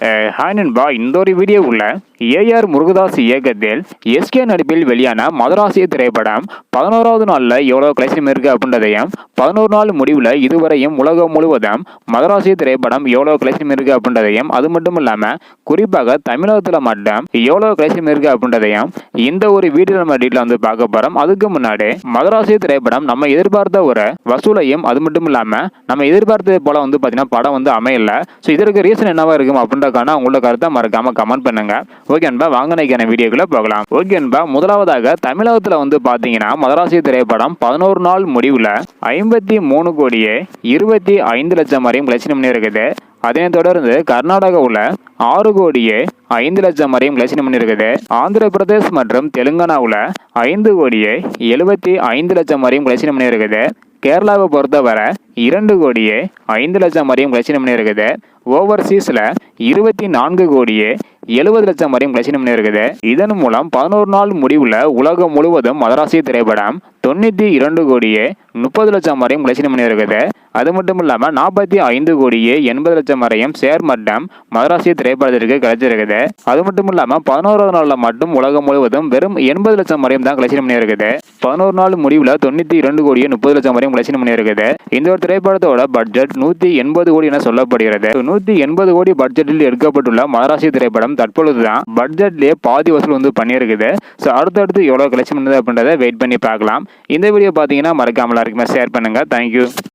Hi நண்பா. இந்த ஒரு வீடியோவில் ஏஆர் முருகதாஸ் இயக்கத்தில் எஸ்கே நடிப்பில் வெளியான மதராசிய திரைப்படம் பதினோராவது நாளில் எவ்வளோ கலெக்ஷன் இருக்குது அப்படின்றதையும் பதினோரு நாள் முடிவில் இதுவரையும் உலகம் முழுவதும் மதராசிய திரைப்படம் எவ்வளோ கலெக்ஷன் இருக்குது அப்படின்றதையும் அது மட்டும் இல்லாமல் குறிப்பாக தமிழகத்தில் மட்டும் எவ்வளோ கலெக்ஷன் இருக்குது அப்படின்றதையும் இந்த ஒரு வீடியோ நம்ம டீட்டில் வந்து பார்க்க போகிறோம் அதுக்கு முன்னாடி மதராசிய திரைப்படம் நம்ம எதிர்பார்த்த ஒரு வசூலையும் அது மட்டும் இல்லாமல் நம்ம எதிர்பார்த்தது போல் வந்து பார்த்தீங்கன்னா படம் வந்து அமையல. ஸோ இதற்கு ரீசன் என்னவாக இருக்கும் அப்படின்றக்கான உங்களோட கருத்தை மறக்காம கமெண்ட் பண்ணுங்க. ஓகே அன்பா வாங்க நைக்கான வீடியோக்குள்ள போகலாம். ஓகே அன்பா முதலாவதாக தமிழகத்தில் வந்து பார்த்தீங்கன்னா மதராசி திரைப்படம் பதினோரு நாள் முடிவில் ஐம்பத்தி மூணு கோடியே இருபத்தி ஐந்து லட்சம் வரையும் கலெக்ஷன் இருக்குது. அதனைத் தொடர்ந்து கர்நாடகாவில் ஆறு கோடியே ஐந்து லட்சம் வரையும் கலெக்ஷன் பண்ணியிருக்குது ஆந்திர பிரதேஷ் மற்றும் தெலுங்கானாவில் ஐந்து கோடியே எழுபத்தி ஐந்து லட்சம் வரையும் கலெக்ஷன் பண்ணியிருக்குது கேரளாவை பொறுத்தவரை இரண்டு கோடியே ஐந்து லட்சம் வரையும் கலெக்ஷன் பண்ணியிருக்குது? ஓவர்சீஸில் இருபத்தி நான்கு கோடியே எழுபது லட்சம் வரையும் கலெக்ஷன் பண்ணியிருக்குது? இதன் மூலம் பதினோரு நாள் முடிவில் உலகம் முழுவதும் மதராசி திரைப்படம் தொண்ணூற்றி இரண்டு கோடியே முப்பது லட்சம் வரையும் கலெக்ஷன் பண்ணியிருக்குது? அது மட்டும் இல்லாமல் நாற்பத்தி ஐந்து கோடியே எண்பது லட்சம் வரையும் ஷேர் மட்டம் மதராசிய திரைப்படத்திற்கு கிடைச்சிருக்குது. அது மட்டும் இல்லாமல் பதினோராவது நாளில் மட்டும் உலகம் முழுவதும் வெறும் எண்பது லட்சம் வரையும் தான் கலெக்ஷன் பண்ணியிருக்குது. பதினோரு நாள் முடிவில் தொண்ணூற்றி இரண்டு கோடியே முப்பது லட்சம் வரையும் கலெக்ஷன் பண்ணியிருக்குது. இந்த ஒரு திரைப்படத்தோட பட்ஜெட் நூற்றி எண்பது கோடி என சொல்லப்படுகிறது. நூற்றி எண்பது கோடி பட்ஜெட்டில் எடுக்கப்பட்டுள்ள மதராசி திரைப்படம் தற்பொழுது தான் பட்ஜெட்லேயே பாதி வசூல் வந்து பண்ணியிருக்குது. ஸோ அடுத்தடுத்து எவ்வளோ கலெக்ஷன் பண்ணுது அப்படின்றத வெயிட் பண்ணி பார்க்கலாம். இந்த வீடியோ பார்த்தீங்கன்னா மறக்காமல் எல்லாருக்குமே ஷேர் பண்ணுங்கள் தேங்க்யூ